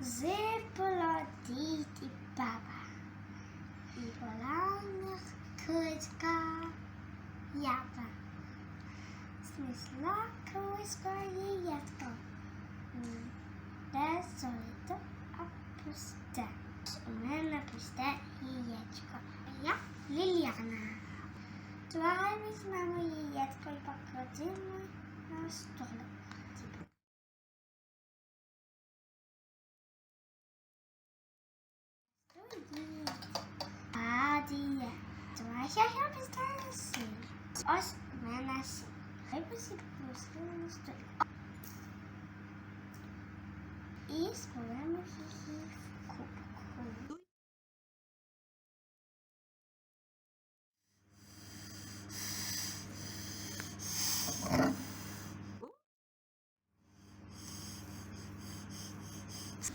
Зипала дід і баба. І була в них курочка яба. Снесла курочка яєчко. М, Де солито, а пусте. У мене пусте яєчко. А Я Ліліана. Давай візьмемо яєчко os não é assim. Aí você mostra uma história. Isso não é muito rico.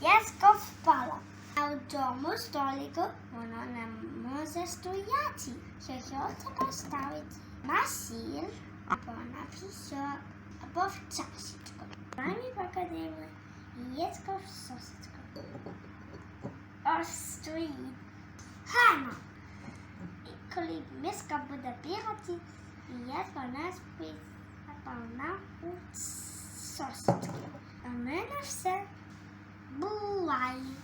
Yes, go follow. А в тому столику воно не може стояти. Що його треба ставити на сіль, або на пісок, або в чашечку. Самі покладемо яєчко в сосочку. Ось стоїть. Гарно. І коли миска буде бігати, яєчко не спить, а вона у сосочку. А в мене все буває.